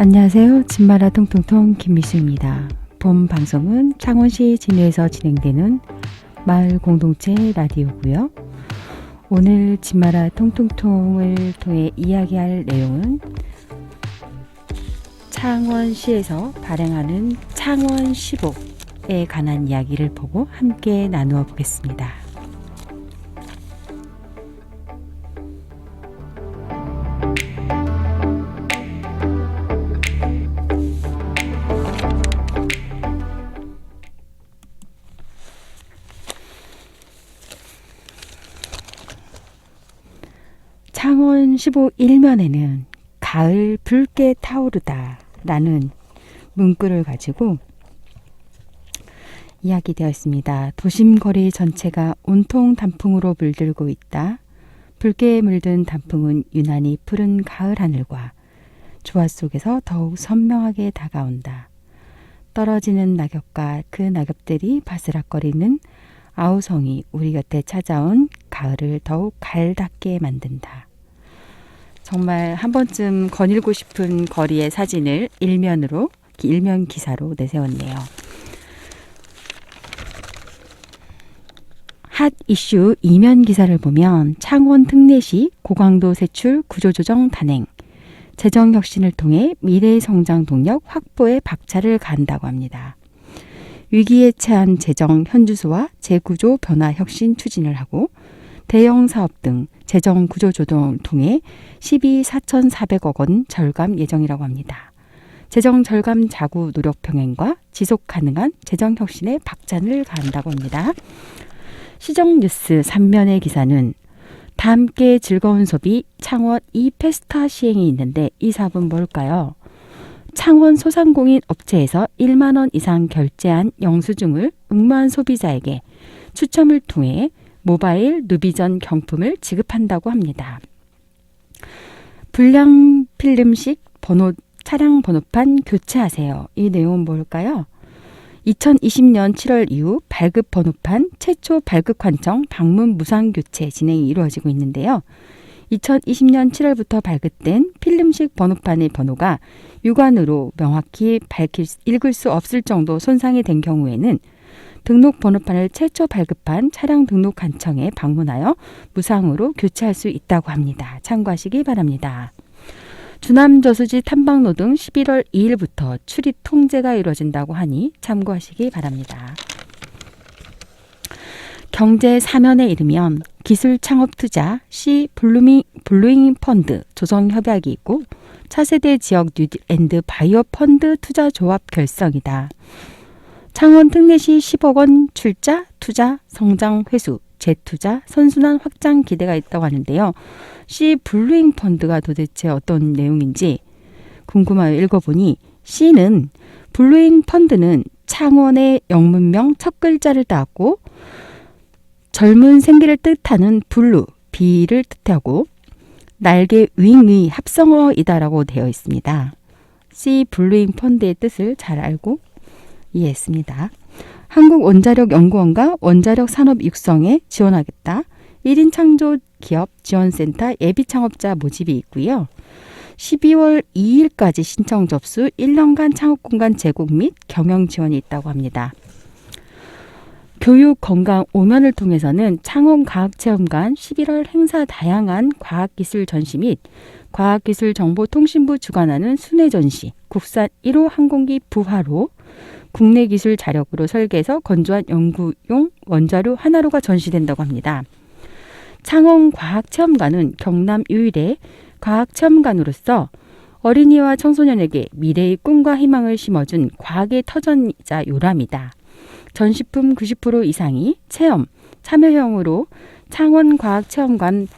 안녕하세요. 진마라 통통통 김미수입니다. 본 방송은 창원시 진해에서 진행되는 마을 공동체 라디오고요. 오늘 진마라 통통통을 통해 이야기할 내용은 창원시에서 발행하는 창원 15에 관한 이야기를 보고 함께 나누어 보겠습니다. 창원 15 일면에는 가을 붉게 타오르다 라는 문구를 가지고 이야기되어 있습니다. 도심 거리 전체가 온통 단풍으로 물들고 있다. 붉게 물든 단풍은 유난히 푸른 가을 하늘과 조화 속에서 더욱 선명하게 다가온다. 떨어지는 낙엽과 그 낙엽들이 바스락거리는 아우성이 우리 곁에 찾아온 가을을 더욱 갈답게 만든다. 정말 한 번쯤 거닐고 싶은 거리의 사진을 일면으로 일면 기사로 내세웠네요. 핫 이슈 이면 기사를 보면 창원 특례시 고강도 세출 구조조정 단행, 재정 혁신을 통해 미래 성장 동력 확보에 박차를 가한다고 합니다. 위기에 처한 재정 현주소와 재구조 변화 혁신 추진을 하고 대형 사업 등 재정 구조 조정을 통해 12 4,400억 원 절감 예정이라고 합니다. 재정 절감 자구 노력 병행과 지속 가능한 재정 혁신에 박찬을 가한다고 합니다. 시정 뉴스 3면의 기사는 다 함께 즐거운 소비 창원 이 페스타 시행이 있는데 이 사업은 뭘까요? 창원 소상공인 업체에서 1만 원 이상 결제한 영수증을 응모한 소비자에게 추첨을 통해 모바일 누비전 경품을 지급한다고 합니다. 불량 필름식 번호 차량 번호판 교체하세요. 이 내용은 뭘까요? 2020년 7월 이후 발급 번호판 최초 발급 관청 방문 무상 교체 진행이 이루어지고 있는데요. 2020년 7월부터 발급된 필름식 번호판의 번호가 육안으로 명확히 밝힐 읽을 수 없을 정도 손상이 된 경우에는 등록 번호판을 최초 발급한 차량 등록 관청에 방문하여 무상으로 교체할 수 있다고 합니다. 참고하시기 바랍니다. 주남 저수지 탐방로 등 11월 2일부터 출입 통제가 이루어진다고 하니 참고하시기 바랍니다. 경제 사면에 이르면 기술 창업 투자 시 블루밍 블루잉 펀드 조성 협약이 있고 차세대 지역 뉴앤드 바이오 펀드 투자 조합 결성이다. 창원 특례시 10억 원 출자, 투자, 성장 회수, 재투자, 선순환 확장 기대가 있다고 하는데요. C 블루잉 펀드가 도대체 어떤 내용인지 궁금하여 읽어보니 C는 블루잉 펀드는 창원의 영문명 첫 글자를 따왔고 젊은 생기를 뜻하는 블루, 비를 뜻하고 날개 윙의 합성어이다라고 되어 있습니다. C 블루잉 펀드의 뜻을 잘 알고 이해했습니다. 한국원자력연구원과 원자력 산업 육성에 지원하겠다. 1인 창조 기업 지원센터 예비 창업자 모집이 있고요. 12월 2일까지 신청 접수 1년간 창업 공간 제공 및 경영 지원이 있다고 합니다. 교육 건강 오면을 통해서는 창원 과학체험관 11월 행사 다양한 과학기술 전시 및 과학기술정보통신부 주관하는 순회 전시, 국산 1호 항공기 부하로 국내 기술 자력으로 설계해서 건조한 연구용 원자료 하나로가 전시된다고 합니다. 창원 과학체험관은 경남 유일의 과학체험관으로서 어린이와 청소년에게 미래의 꿈과 희망을 심어준 과학의 터전이자 요람이다. 전시품 90% 이상이 체험, 참여형으로 창원 과학체험관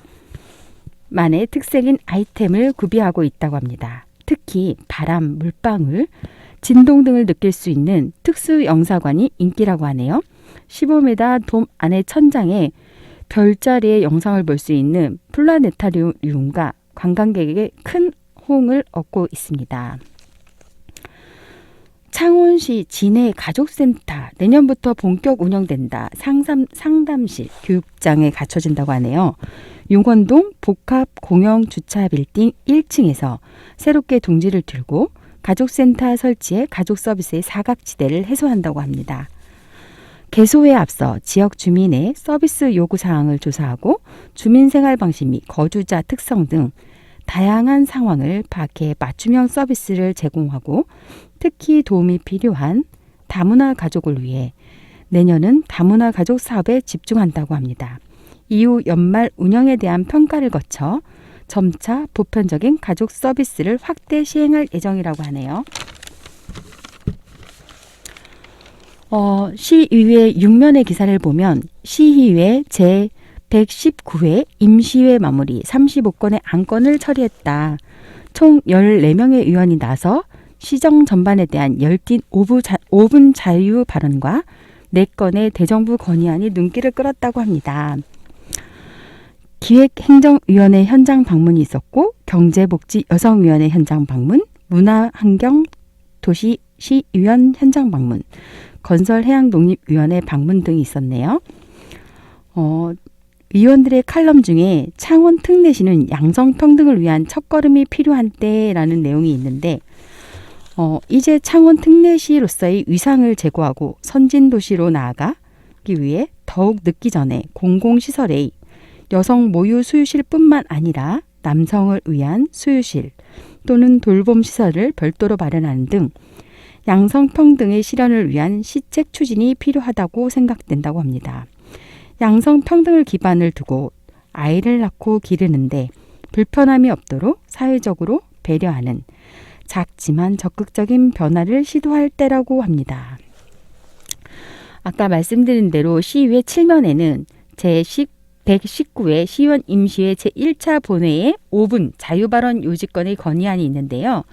만의 특색인 아이템을 구비하고 있다고 합니다. 특히 바람, 물방울, 진동 등을 느낄 수 있는 특수 영사관이 인기라고 하네요. 15m 돔 안의 천장에 별자리의 영상을 볼 수 있는 플라네타리움과 관광객에게 큰 호응을 얻고 있습니다. 창원시 진해 가족센터 내년부터 본격 운영된다. 상담, 상담실 교육장에 갖춰진다고 하네요. 용원동 복합 공영 주차 빌딩 1층에서 새롭게 둥지를 들고 가족센터 설치에 가족 서비스의 사각지대를 해소한다고 합니다. 개소에 앞서 지역 주민의 서비스 요구 사항을 조사하고 주민 생활 방식 및 거주자 특성 등 다양한 상황을 파악해 맞춤형 서비스를 제공하고 특히 도움이 필요한 다문화 가족을 위해 내년은 다문화 가족 사업에 집중한다고 합니다. 이후 연말 운영에 대한 평가를 거쳐 점차 보편적인 가족 서비스를 확대 시행할 예정이라고 하네요. 어, 시의회 6면의 기사를 보면 시의회 제 119회 임시회 마무리 35건의 안건을 처리했다. 총 14명의 의원이 나서 시정 전반에 대한 열띤 5분, 자, 5분 자유 발언과 4건의 대정부 건의안이 눈길을 끌었다고 합니다. 기획행정위원회 현장 방문이 있었고 경제복지 여성위원회 현장 방문, 문화환경 도시시의원 현장 방문, 건설해양독립위원회 방문 등이 있었네요. 어, 위원들의 칼럼 중에 창원 특례시는 양성평등을 위한 첫걸음이 필요한 때라는 내용이 있는데 어, 이제 창원 특례시로서의 위상을 제고하고 선진도시로 나아가기 위해 더욱 늦기 전에 공공시설의 여성 모유 수유실뿐만 아니라 남성을 위한 수유실 또는 돌봄 시설을 별도로 마련하는 등 양성평등의 실현을 위한 시책 추진이 필요하다고 생각된다고 합니다. 양성평등을 기반을 두고 아이를 낳고 기르는데 불편함이 없도록 사회적으로 배려하는 작지만 적극적인 변화를 시도할 때라고 합니다. 아까 말씀드린 대로 시의회 7면에는 제10 119회 시의원 임시회 제1차 본회의 5분 자유발언 요지권의 건의안이 있는데요.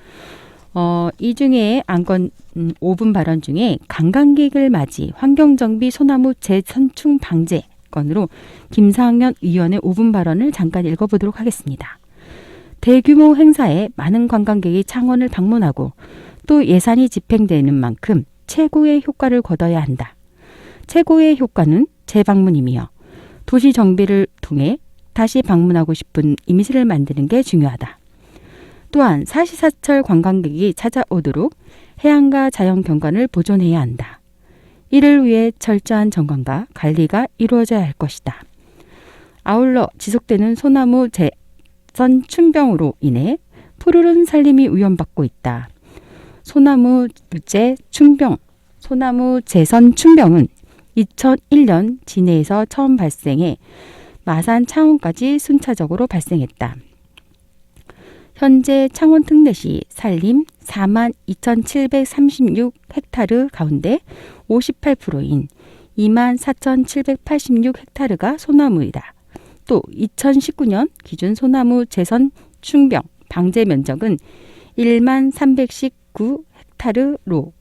어, 이 중에 안건 음, 5분 발언 중에 관광객을 맞이 환경정비 소나무 재선충 방제 건으로 김상현 의원의 5분 발언을 잠깐 읽어보도록 하겠습니다. 대규모 행사에 많은 관광객이 창원을 방문하고 또 예산이 집행되는 만큼 최고의 효과를 거둬야 한다. 최고의 효과는 재방문이며 도시 정비를 통해 다시 방문하고 싶은 이미지를 만드는 게 중요하다. 또한 사시사철 관광객이 찾아오도록 해안과 자연 경관을 보존해야 한다. 이를 위해 철저한 점검과 관리가 이루어져야 할 것이다. 아울러 지속되는 소나무 재선 충병으로 인해 푸르른 산림이 위험받고 있다. 소나무 재 충병, 소나무 재선 충병은 2001년 진해에서 처음 발생해 마산 창원까지 순차적으로 발생했다. 현재 창원 특례시 산림 4만 2,736 헥타르 가운데 58%인 2만 4,786 헥타르가 소나무이다. 또 2019년 기준 소나무 재선 충병 방제 면적은 1만 319 헥타르로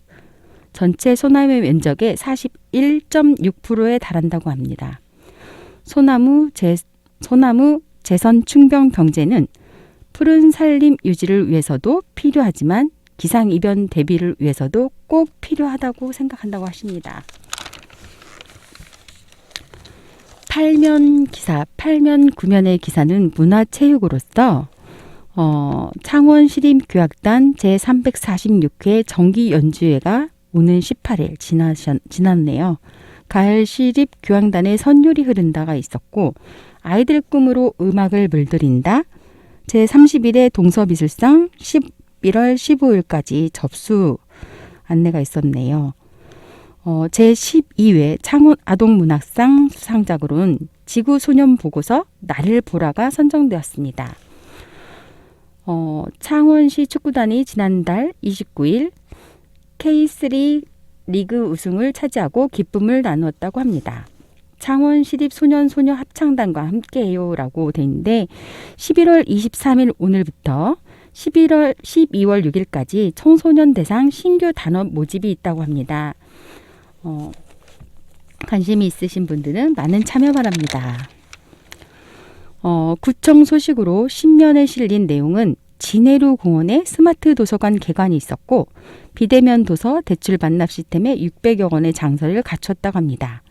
전체 소나무 면적의 41.6%에 달한다고 합니다. 소나무 재, 소나무 재선 충병 병제는 푸른 산림 유지를 위해서도 필요하지만 기상 이변 대비를 위해서도 꼭 필요하다고 생각한다고 하십니다. 팔면 기사, 팔면 구면의 기사는 문화체육으로서 어, 창원시립교학단 제346회 정기 연주회가 오는 18일 지나셨, 지났네요. 가을 시립 교향단의 선율이 흐른다가 있었고 아이들 꿈으로 음악을 물들인다. 제31회 동서미술상 11월 15일까지 접수 안내가 있었네요. 어, 제12회 창원 아동문학상 수상작으로는 지구소년 보고서 나를 보라가 선정되었습니다. 어, 창원시 축구단이 지난달 29일 K3 리그 우승을 차지하고 기쁨을 나누었다고 합니다. 창원 시립 소년 소녀 합창단과 함께해요라고 돼 있는데 11월 23일 오늘부터 11월 12월 6일까지 청소년 대상 신규 단원 모집이 있다고 합니다. 어, 관심이 있으신 분들은 많은 참여 바랍니다. 어, 구청 소식으로 신면에 실린 내용은 진해루 공원에 스마트 도서관 개관이 있었고 비대면 도서 대출 반납 시스템에 600여 원의 장소를 갖췄다고 합니다.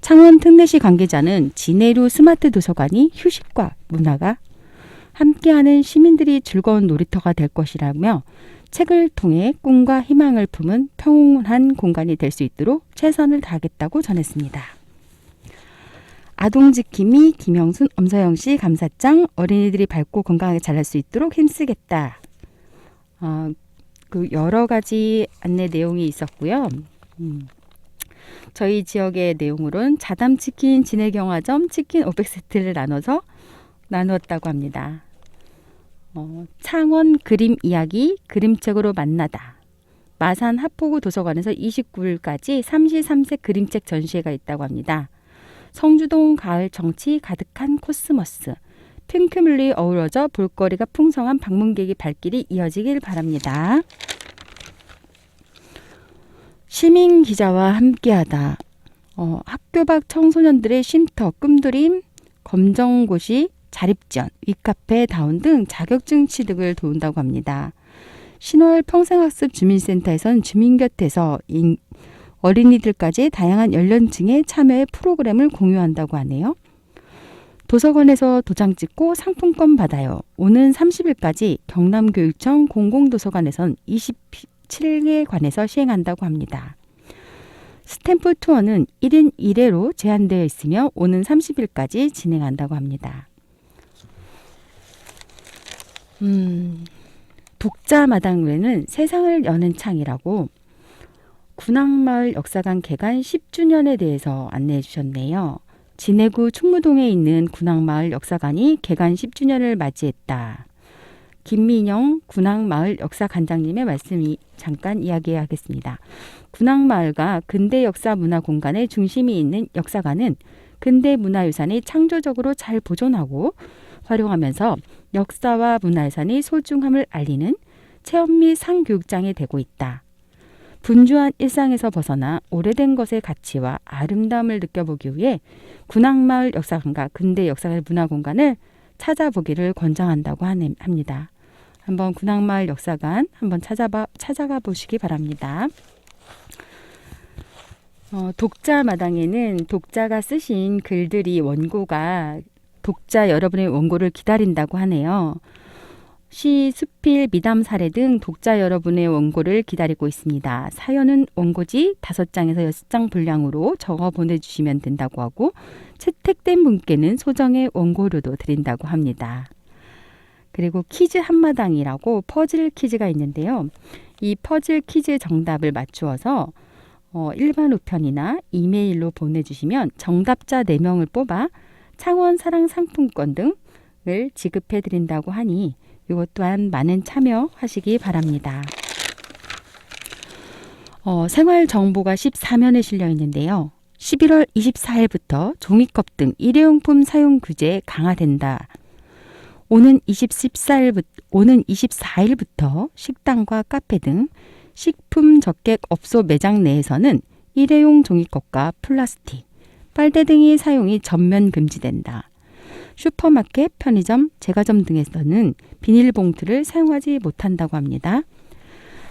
창원 특례시 관계자는 진해루 스마트 도서관이 휴식과 문화가 함께하는 시민들이 즐거운 놀이터가 될 것이라며 책을 통해 꿈과 희망을 품은 평온한 공간이 될 수 있도록 최선을 다하겠다고 전했습니다. 아동지킴이 김영순 엄서영 씨 감사장 어린이들이 밝고 건강하게 자랄 수 있도록 힘쓰겠다. 어, 그 여러 가지 안내 내용이 있었고요. 음. 저희 지역의 내용으로는 자담 치킨 진해경화점 치킨 500세트를 나눠서 나누었다고 합니다. 어, 창원 그림 이야기 그림책으로 만나다. 마산 하포구 도서관에서 29일까지 33색 그림책 전시회가 있다고 합니다. 성주동 가을 정치 가득한 코스모스. 핑크뮬리 어우러져 볼거리가 풍성한 방문객의 발길이 이어지길 바랍니다. 시민 기자와 함께하다. 어, 학교 밖 청소년들의 쉼터, 꿈드림, 검정고시, 자립지원, 위카페, 다운 등 자격증 취득을 도운다고 합니다. 신월 평생학습 주민센터에선 주민 곁에서 인, 어린이들까지 다양한 연령층의 참여의 프로그램을 공유한다고 하네요. 도서관에서 도장 찍고 상품권 받아요. 오는 30일까지 경남교육청 공공도서관에선 27개 관에서 시행한다고 합니다. 스탬프 투어는 1인 1회로 제한되어 있으며 오는 30일까지 진행한다고 합니다. 음, 독자 마당회는 세상을 여는 창이라고 군항마을 역사관 개관 10주년에 대해서 안내해 주셨네요. 진해구 충무동에 있는 군항마을 역사관이 개관 10주년을 맞이했다. 김민영 군항마을 역사관장님의 말씀이 잠깐 이야기하겠습니다. 군항마을과 근대 역사 문화 공간의 중심이 있는 역사관은 근대 문화유산이 창조적으로 잘 보존하고 활용하면서 역사와 문화유산의 소중함을 알리는 체험 및 상교육장이 되고 있다. 분주한 일상에서 벗어나 오래된 것의 가치와 아름다움을 느껴보기 위해 군항마을 역사관과 근대 역사관 문화공간을 찾아보기를 권장한다고 합니다. 한번 군항마을 역사관 한번 찾아봐 찾아가 보시기 바랍니다. 어, 독자 마당에는 독자가 쓰신 글들이 원고가 독자 여러분의 원고를 기다린다고 하네요. 시, 수필, 미담 사례 등 독자 여러분의 원고를 기다리고 있습니다. 사연은 원고지 5장에서 6장 분량으로 적어 보내주시면 된다고 하고 채택된 분께는 소정의 원고료도 드린다고 합니다. 그리고 퀴즈 한마당이라고 퍼즐 퀴즈가 있는데요. 이 퍼즐 퀴즈 정답을 맞추어서 어, 일반 우편이나 이메일로 보내주시면 정답자 4명을 뽑아 창원 사랑 상품권 등을 지급해 드린다고 하니 이것 또한 많은 참여하시기 바랍니다. 어, 생활 정보가 14면에 실려 있는데요. 11월 24일부터 종이컵 등 일회용품 사용 규제 강화된다. 오는 24일부터, 오는 24일부터 식당과 카페 등 식품 적객 업소 매장 내에서는 일회용 종이컵과 플라스틱, 빨대 등의 사용이 전면 금지된다. 슈퍼마켓, 편의점, 제과점 등에서는 비닐봉투를 사용하지 못한다고 합니다.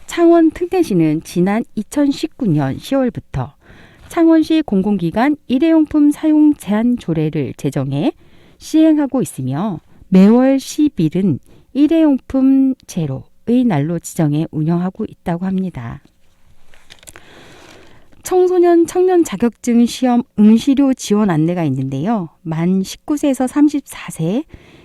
창원 특례시는 지난 2019년 10월부터 창원시 공공기관 일회용품 사용 제한 조례를 제정해 시행하고 있으며 매월 10일은 일회용품 제로의 날로 지정해 운영하고 있다고 합니다. 청소년 청년 자격증 시험 응시료 지원 안내가 있는데요. 만 19세에서 34세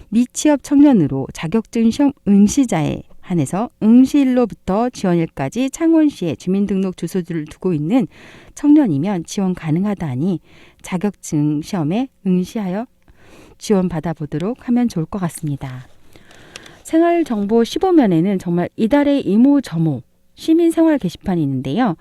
미취업 청년으로 자격증 시험 응시자에 한해서 응시일로부터 지원일까지 창원시에 주민등록 주소지를 두고 있는 청년이면 지원 가능하다 하니 자격증 시험에 응시하여 지원 받아보도록 하면 좋을 것 같습니다. 생활정보 15면에는 정말 이달의 이모저모 시민생활 게시판이 있는데요.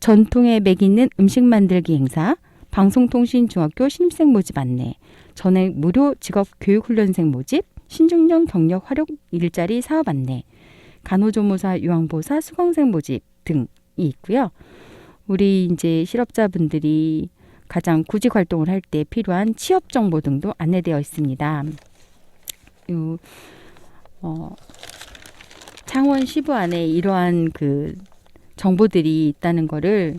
전통의 맥 있는 음식 만들기 행사, 방송통신중학교 신입생 모집 안내, 전액 무료 직업 교육 훈련생 모집, 신중년 경력 활용 일자리 사업 안내, 간호조무사 유황보사 수강생 모집 등이 있고요. 우리 이제 실업자분들이 가장 구직 활동을 할 때 필요한 취업 정보 등도 안내되어 있습니다. 요, 어, 창원 시부 안에 이러한 그 정보들이 있다는 거를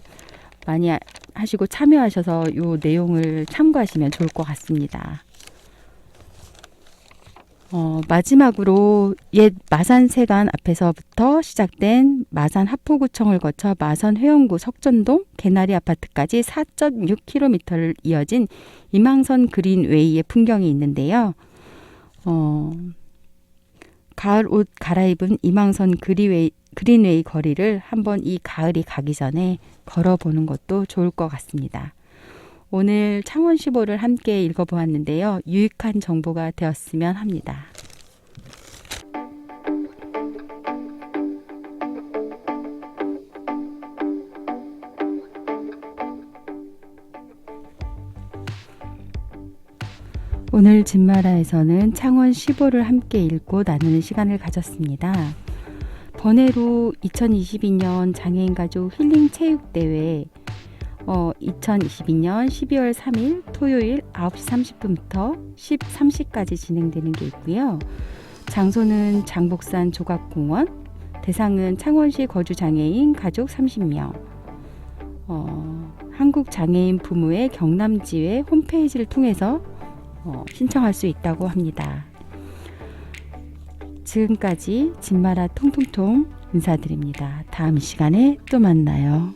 많이 하시고 참여하셔서 이 내용을 참고하시면 좋을 것 같습니다. 어, 마지막으로 옛 마산 세관 앞에서부터 시작된 마산 하포구청을 거쳐 마산 회원구 석전동 개나리 아파트까지 4.6km를 이어진 이망선 그린웨이의 풍경이 있는데요. 어, 가을 옷 갈아입은 이망선 그리웨이, 그린웨이 거리를 한번 이 가을이 가기 전에 걸어보는 것도 좋을 것 같습니다. 오늘 창원시보를 함께 읽어보았는데요. 유익한 정보가 되었으면 합니다. 오늘 진마라에서는 창원 시보를 함께 읽고 나누는 시간을 가졌습니다. 번외로 2022년 장애인 가족 힐링 체육 대회 어, 2022년 12월 3일 토요일 9시 30분부터 13시까지 진행되는 게 있고요. 장소는 장복산 조각공원, 대상은 창원시 거주 장애인 가족 30명. 어, 한국 장애인 부모의 경남지회 홈페이지를 통해서 어, 신청할 수 있다고 합니다. 지금까지 진마라 통통통 인사드립니다. 다음 시간에 또 만나요.